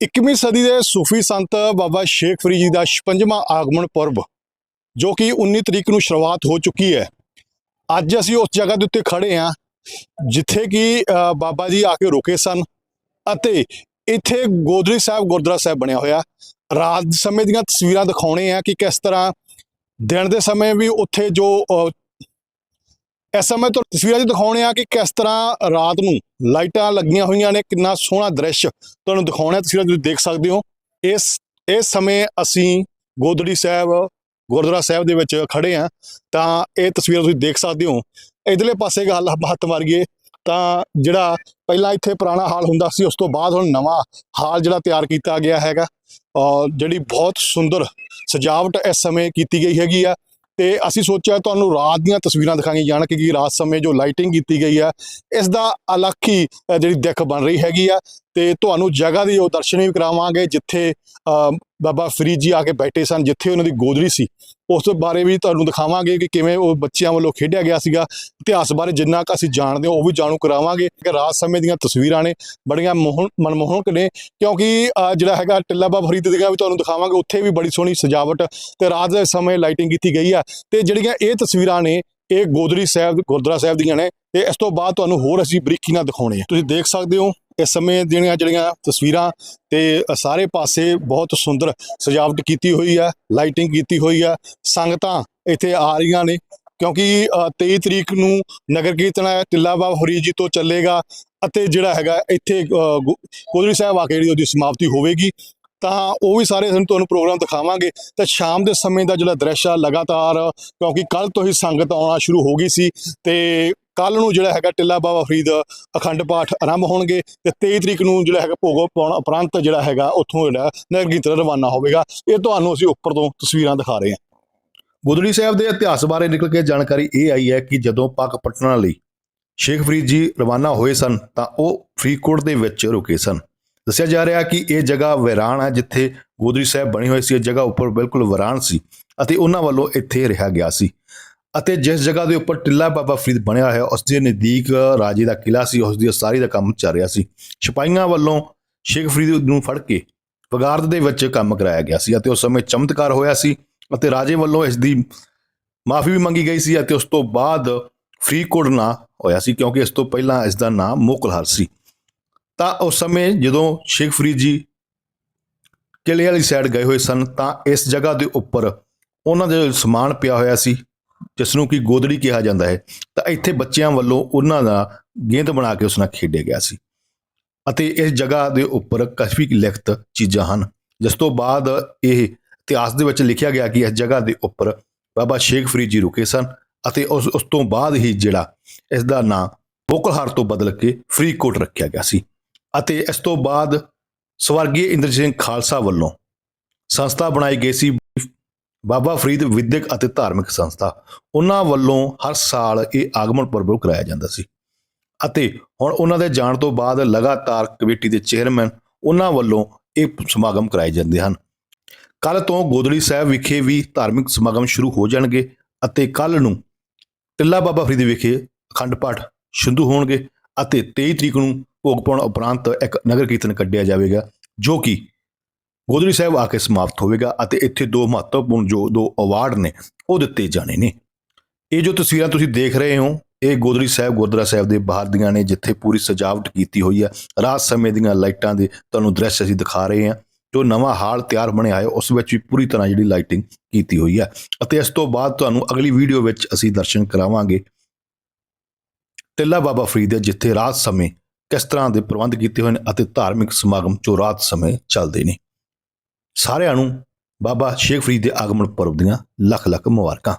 21ਵੀਂ ਸਦੀ ਦੇ ਸੂਫੀ ਸੰਤ ਬਾਬਾ ਸ਼ੇਖ ਫਰੀਦ ਜੀ ਦਾ 56ਵਾਂ ਆਗਮਨ ਪੁਰਬ, ਜੋ ਕਿ 19 ਤਰੀਕ ਨੂੰ ਸ਼ੁਰੂਆਤ ਹੋ ਚੁੱਕੀ ਹੈ। ਅੱਜ ਅਸੀਂ ਉਸ ਜਗ੍ਹਾ ਦੇ ਉੱਤੇ ਖੜੇ ਹਾਂ, ਜਿੱਥੇ ਕਿ ਬਾਬਾ ਜੀ ਆ ਕੇ ਰੁਕੇ ਸਨ ਅਤੇ ਇੱਥੇ ਗੋਦਰੀ ਸਾਹਿਬ ਗੁਰਦੁਆਰਾ ਸਾਹਿਬ ਬਣਿਆ ਹੋਇਆ। ਰਾਤ ਸਮੇਂ ਦੀਆਂ ਤਸਵੀਰਾਂ ਦਿਖਾਉਣੇ ਆ ਕਿ ਕਿਸ ਤਰ੍ਹਾਂ ਦਿਨ ਦੇ ਸਮੇਂ ਵੀ ਉੱਥੇ ਜੋ ਇਸ ਸਮੇਂ ਤੋਂ ਤਸਵੀਰਾਂ ਜੀ ਦਿਖਾਉਣੇ ਆ ਕਿ ਕਿਸ ਤਰ੍ਹਾਂ ਰਾਤ ਨੂੰ ਲਾਈਟਾਂ ਲੱਗੀਆਂ ਹੋਈਆਂ ਨੇ, ਕਿੰਨਾ ਸੋਹਣਾ ਦ੍ਰਿਸ਼ ਤੁਹਾਨੂੰ ਦਿਖਾਉਣਾ ਤਸਵੀਰਾਂ ਤੁਸੀਂ ਦੇਖ ਸਕਦੇ ਹੋ। ਇਸ ਇਸ ਸਮੇਂ ਅਸੀਂ ਗੋਦੜੀ ਸਾਹਿਬ, ਗੁਰਦੁਆਰਾ ਸਾਹਿਬ ਦੇ ਵਿੱਚ ਖੜੇ ਆ ਤਾਂ ਇਹ ਤਸਵੀਰਾਂ ਤੁਸੀਂ ਦੇਖ ਸਕਦੇ ਹੋ। ਇਧਰਲੇ ਪਾਸੇ ਗੱਲ ਹੱਥ ਮਾਰੀਏ, ਤਾਂ ਜਿਹੜਾ ਪਹਿਲਾਂ ਇੱਥੇ ਪੁਰਾਣਾ ਹਾਲ ਹੁੰਦਾ ਸੀ, ਉਸ ਤੋਂ ਬਾਅਦ ਹੁਣ ਨਵਾਂ ਹਾਲ ਜਿਹੜਾ ਤਿਆਰ ਕੀਤਾ ਗਿਆ ਹੈਗਾ। ਔਰ ਜਿਹੜੀ ਬਹੁਤ ਸੁੰਦਰ ਸਜਾਵਟ ਇਸ ਸਮੇਂ ਕੀਤੀ ਗਈ ਹੈਗੀ ਆ ਤੇ ਅਸੀਂ ਸੋਚਿਆ ਤੁਹਾਨੂੰ ਰਾਤ ਦੀਆਂ ਤਸਵੀਰਾਂ ਦਿਖਾਈਆਂ ਜਾਣ ਕਿ ਰਾਤ ਸਮੇਂ ਜੋ ਲਾਈਟਿੰਗ ਕੀਤੀ ਗਈ ਹੈ ਇਸ ਦਾ ਅਲੱਗ ਹੀ ਜਿਹੜੀ ਦਿੱਖ ਬਣ ਰਹੀ ਹੈਗੀ ਆ। ਤੇ ਤੁਹਾਨੂੰ ਜਗ੍ਹਾ ਦੀ ਉਹ ਦਰਸ਼ਨ ਵੀ ਕਰਾਵਾਂਗੇ, ਜਿੱਥੇ ਬਾਬਾ ਫਰੀਦ ਜੀ ਆ ਕੇ ਬੈਠੇ ਸਨ, ਜਿੱਥੇ ਉਹਨਾਂ ਦੀ ਗੋਦਰੀ ਸੀ। ਉਸ ਬਾਰੇ ਵੀ ਤੁਹਾਨੂੰ ਦਿਖਾਵਾਂਗੇ ਕਿ ਕਿਵੇਂ ਉਹ ਬੱਚਿਆਂ ਵੱਲੋਂ ਖੇਡਿਆ ਗਿਆ ਸੀਗਾ। ਇਤਿਹਾਸ ਬਾਰੇ ਜਿੰਨਾ ਕੁ ਅਸੀਂ ਜਾਣਦੇ ਹਾਂ, ਉਹ ਵੀ ਜਾਣੂ ਕਰਾਵਾਂਗੇ। ਕਿ ਰਾਤ ਸਮੇਂ ਦੀਆਂ ਤਸਵੀਰਾਂ ਨੇ, ਬੜੀਆਂ ਮੋਹਨ ਮਨਮੋਹਕ ਨੇ। ਕਿਉਂਕਿ ਜਿਹੜਾ ਹੈਗਾ ਟਿੱਲਾ ਬਾਬਾ ਫਰੀਦ ਦੀਆਂ ਵੀ ਤੁਹਾਨੂੰ ਦਿਖਾਵਾਂਗੇ, ਉੱਥੇ ਵੀ ਬੜੀ ਸੋਹਣੀ ਸਜਾਵਟ ਤੇ ਰਾਤ ਦੇ ਸਮੇਂ ਲਾਈਟਿੰਗ ਕੀਤੀ ਗਈ ਆ। ਤੇ ਜਿਹੜੀਆਂ ਇਹ ਤਸਵੀਰਾਂ ਨੇ ਇਹ ਗੋਦਰੀ ਸਾਹਿਬ ਗੁਰਦੁਆਰਾ ਸਾਹਿਬ ਦੀਆਂ ਨੇ। ਤੇ ਇਸ ਤੋਂ ਬਾਅਦ ਤੁਹਾਨੂੰ ਹੋਰ ਅਸੀਂ ਬਰੀਕੀ ਨਾਲ ਦਿਖਾਉਣੇ ਆ। ਤੁਸੀਂ ਦੇਖ ਸਕਦੇ ਹੋ ਇਸ ਸਮੇਂ ਦੀਆਂ ਜਿਹੜੀਆਂ ਤਸਵੀਰਾਂ ਤੇ ਸਾਰੇ ਪਾਸੇ ਬਹੁਤ ਸੁੰਦਰ ਸਜਾਵਟ ਕੀਤੀ ਹੋਈ ਹੈ ਲਾਈਟਿੰਗ ਕੀਤੀ ਹੋਈ ਹੈ ਸੰਗਤਾਂ ਇੱਥੇ ਆ ਰਹੀਆਂ ਨੇ ਕਿਉਂਕਿ ਅ, 23 ਤਰੀਕ ਨੂੰ ਨਗਰ ਕੀਰਤਨ ਹੈ ਟਿੱਲਾ ਬਾਬਾ ਹਰੀ ਜੀ ਤੋਂ ਚੱਲੇਗਾ ਅਤੇ ਜਿਹੜਾ ਹੈਗਾ ਇੱਥੇ ਅ, ਗੋ- ਗੋਦੜੀ ਸਾਹਿਬ ਆ ਕੇ ਜਿਹੜੀ ਉਹਦੀ ਸਮਾਪਤੀ ਹੋਵੇਗੀ। ਤਾਂ ਉਹ ਵੀ ਸਾਰੇ ਅਸੀਂ ਤੁਹਾਨੂੰ ਪ੍ਰੋਗਰਾਮ ਦਿਖਾਵਾਂਗੇ। ਤੇ ਸ਼ਾਮ ਦੇ ਸਮੇਂ ਦਾ ਜਿਹੜਾ ਦ੍ਰਿਸ਼ ਆ, ਲਗਾਤਾਰ, ਕਿਉਂਕਿ ਕੱਲ ਤੋਂ ਹੀ ਸੰਗਤ ਆਉਣਾ ਸ਼ੁਰੂ ਹੋ ਗਈ ਸੀ ਤੇ ਕੱਲ ਨੂੰ ਜਿਹੜਾ ਹੈਗਾ ਟਿੱਲਾ ਬਾਬਾ ਫਰੀਦ ਅਖੰਡ ਪਾਠ ਆਰੰਭ ਹੋਣਗੇ ਤੇ 23 ਤਰੀਕ ਨੂੰ ਜਿਹੜਾ ਹੈਗਾ ਭੋਗੋ ਪਾਉਣ ਉਪਰੰਤ ਜਿਹੜਾ ਹੈਗਾ ਉੱਥੋਂ ਜਿਹੜਾ ਨਗਰ ਕੀਰਤਨ ਰਵਾਨਾ ਹੋਵੇਗਾ। ਇਹ ਤੁਹਾਨੂੰ ਅਸੀਂ ਉੱਪਰ ਤੋਂ ਤਸਵੀਰਾਂ ਦਿਖਾ ਰਹੇ ਹਾਂ। ਗੁਦੜੀ ਸਾਹਿਬ ਦੇ ਇਤਿਹਾਸ ਬਾਰੇ ਨਿਕਲ ਕੇ ਜਾਣਕਾਰੀ ਇਹ ਆਈ ਹੈ ਕਿ ਜਦੋਂ ਪਾਕ ਪਟਨਾ ਲਈ ਸ਼ੇਖ ਫਰੀਦ ਜੀ ਰਵਾਨਾ ਹੋਏ ਸਨ, ਤਾਂ ਉਹ ਫਰੀਦਕੋਟ ਦੇ ਵਿੱਚ ਰੁਕੇ ਸਨ। ਦੱਸਿਆ ਜਾ ਰਿਹਾ ਕਿ ਇਹ ਜਗ੍ਹਾ ਵਿਰਾਨ ਹੈ, ਜਿੱਥੇ ਗੋਦਰੀ ਸਾਹਿਬ ਬਣੀ ਹੋਈ ਸੀ, ਇਹ ਜਗ੍ਹਾ ਉੱਪਰ ਬਿਲਕੁਲ ਵਿਰਾਨ ਸੀ ਅਤੇ ਉਹਨਾਂ ਵੱਲੋਂ ਇੱਥੇ ਰਿਹਾ ਗਿਆ ਸੀ। ਅਤੇ ਜਿਸ ਜਗ੍ਹਾ ਦੇ ਉੱਪਰ ਟਿੱਲਾ ਬਾਬਾ ਫਰੀਦ ਬਣਿਆ ਹੋਇਆ, ਉਸ ਦੇ ਨਜ਼ਦੀਕ ਰਾਜੇ ਦਾ ਕਿਲਾ ਸੀ, ਉਸ ਦੀ ਉਸਾਰੀ ਦਾ ਕੰਮ ਚੱਲ ਰਿਹਾ ਸੀ। ਸਿਪਾਹੀਆਂ ਵੱਲੋਂ ਸ਼ੇਖ ਫਰੀਦ ਨੂੰ ਫੜ ਕੇ ਵਗਾਰਦ ਦੇ ਵਿੱਚ ਕੰਮ ਕਰਾਇਆ ਗਿਆ ਸੀ ਅਤੇ ਉਸ ਸਮੇਂ ਚਮਤਕਾਰ ਹੋਇਆ ਸੀ ਅਤੇ ਰਾਜੇ ਵੱਲੋਂ ਇਸ ਦੀ ਮਾਫੀ ਵੀ ਮੰਗੀ ਗਈ ਸੀ ਅਤੇ ਉਸ ਤੋਂ ਬਾਅਦ ਫਰੀਦਕੋਟ ਨਾ ਹੋਇਆ ਸੀ, ਕਿਉਂਕਿ ਇਸ ਤੋਂ ਪਹਿਲਾਂ ਇਸ ਦਾ ਨਾਮ ਮੋਕਲਹਰ ਸੀ। ਤਾਂ ਉਸ ਸਮੇਂ ਜਦੋਂ ਸ਼ੇਖ ਫਰੀਦ ਜੀ ਕਿਲੇ ਵਾਲੀ ਸਾਈਡ ਗਏ ਹੋਏ ਸਨ, ਤਾਂ ਇਸ ਜਗ੍ਹਾ ਦੇ ਉੱਪਰ ਉਹਨਾਂ ਦੇ ਸਮਾਨ ਪਿਆ ਹੋਇਆ ਸੀ ਜਿਸ ਨੂੰ ਕਿ ਗੋਦੜੀ ਕਿਹਾ ਜਾਂਦਾ ਹੈ। ਤਾਂ ਇੱਥੇ ਬੱਚਿਆਂ ਵੱਲੋਂ ਉਹਨਾਂ ਦਾ ਗੇਂਦ ਬਣਾ ਕੇ ਉਸ ਨਾਲ ਖੇਡਿਆ ਗਿਆ ਸੀ। ਅਤੇ ਇਸ ਜਗ੍ਹਾ ਦੇ ਉੱਪਰ ਕਾਫੀ ਲਿਖਤ ਚੀਜ਼ਾਂ ਹਨ, ਜਿਸ ਤੋਂ ਬਾਅਦ ਇਹ ਇਤਿਹਾਸ ਦੇ ਵਿੱਚ ਲਿਖਿਆ ਗਿਆ ਕਿ ਇਸ ਜਗ੍ਹਾ ਦੇ ਉੱਪਰ ਬਾਬਾ ਸ਼ੇਖ ਫਰੀਦ ਜੀ ਰੁਕੇ ਸਨ ਅਤੇ ਉਸ ਉਸ ਤੋਂ ਬਾਅਦ ਹੀ ਜਿਹੜਾ ਇਸ ਦਾ ਨਾਂ ਬੋਕਲਹਾਰ ਤੋਂ ਬਦਲ ਕੇ ਫਰੀਦਕੋਟ ਰੱਖਿਆ ਗਿਆ ਸੀ। ਅਤੇ ਇਸ ਤੋਂ ਬਾਅਦ ਸਵਰਗੀ ਇੰਦਰ ਸਿੰਘ ਖਾਲਸਾ ਵੱਲੋਂ ਸੰਸਥਾ ਬਣਾਈ ਗਈ ਸੀ ਬਾਬਾ ਫਰੀਦ ਵਿਦਿਅਕ ਅਤੇ ਧਾਰਮਿਕ ਸੰਸਥਾ। ਉਹਨਾਂ ਵੱਲੋਂ ਹਰ ਸਾਲ ਇਹ ਆਗਮਨ ਪਰਬ ਕਰਾਇਆ ਜਾਂਦਾ ਸੀ। ਅਤੇ ਹੁਣ ਉਹਨਾਂ ਦੇ ਜਾਣ ਤੋਂ ਬਾਅਦ ਲਗਾਤਾਰ ਕਮੇਟੀ ਦੇ ਚੇਅਰਮੈਨ ਉਹਨਾਂ ਵੱਲੋਂ ਇਹ ਸਮਾਗਮ ਕਰਾਏ ਜਾਂਦੇ ਹਨ। ਕੱਲ ਤੋਂ ਗੋਦੜੀ ਸਾਹਿਬ ਵਿਖੇ ਵੀ ਧਾਰਮਿਕ ਸਮਾਗਮ ਸ਼ੁਰੂ ਹੋ ਜਾਣਗੇ ਅਤੇ ਕੱਲ ਨੂੰ ਟਿੱਲਾ ਬਾਬਾ ਫਰੀਦ ਵਿਖੇ ਅਖੰਡ ਪਾਠ ਸ਼ੁਰੂ ਹੋਣਗੇ ਅਤੇ 23 ਤਰੀਕ ਨੂੰ ਭੋਗ ਪਾਉਣ ਉਪਰੰਤ ਇੱਕ ਨਗਰ ਕੀਰਤਨ ਕੱਢਿਆ ਜਾਵੇਗਾ, ਜੋ ਕਿ ਗੋਦੜੀ ਸਾਹਿਬ ਆ ਕੇ ਸਮਾਪਤ ਹੋਵੇਗਾ ਅਤੇ ਇੱਥੇ ਦੋ ਮਹੱਤਵਪੂਰਨ ਜੋ ਦੋ ਅਵਾਰਡ ਨੇ, ਉਹ ਦਿੱਤੇ ਜਾਣੇ ਨੇ। ਇਹ ਜੋ ਤਸਵੀਰਾਂ ਤੁਸੀਂ ਦੇਖ ਰਹੇ ਹੋ, ਇਹ ਗੋਦੜੀ ਸਾਹਿਬ, ਗੁਰਦੁਆਰਾ ਸਾਹਿਬ ਦੇ ਬਾਹਰ ਦੀਆਂ ਨੇ, ਜਿੱਥੇ ਪੂਰੀ ਸਜਾਵਟ ਕੀਤੀ ਹੋਈ ਹੈ ਰਾਤ ਸਮੇਂ ਦੀਆਂ ਲਾਈਟਾਂ ਦੇ ਤੁਹਾਨੂੰ ਦ੍ਰਿਸ਼ ਅਸੀਂ ਦਿਖਾ ਰਹੇ ਹਾਂ। ਜੋ ਨਵਾਂ ਹਾਲ ਤਿਆਰ ਬਣਿਆ ਹੈ, ਉਸ ਵਿੱਚ ਵੀ ਪੂਰੀ ਤਰ੍ਹਾਂ ਜਿਹੜੀ ਲਾਈਟਿੰਗ ਕੀਤੀ ਹੋਈ ਹੈ ਅਤੇ ਇਸ ਤੋਂ ਬਾਅਦ ਤੁਹਾਨੂੰ ਅਗਲੀ ਵੀਡੀਓ ਵਿੱਚ ਅਸੀਂ ਦਰਸ਼ਨ ਕਰਾਵਾਂਗੇ। ਟਿੱਲਾ ਬਾਬਾ ਫਰੀਦ ਦੇ, ਜਿੱਥੇ ਰਾਤ ਸਮੇਂ ਕਿਸ ਤਰ੍ਹਾਂ ਦੇ ਪ੍ਰਬੰਧ ਕੀਤੇ ਹੋਏ ਨੇ ਅਤੇ ਧਾਰਮਿਕ ਸਮਾਗਮ ਜੋ ਰਾਤ ਸਮੇਂ ਚੱਲਦੇ ਨੇ। ਸਾਰਿਆਂ ਨੂੰ ਬਾਬਾ ਸ਼ੇਖ ਫਰੀਦ ਦੇ ਆਗਮਨ ਪੁਰਬ ਦੀਆਂ ਲੱਖ ਲੱਖ ਮੁਬਾਰਕਾਂ।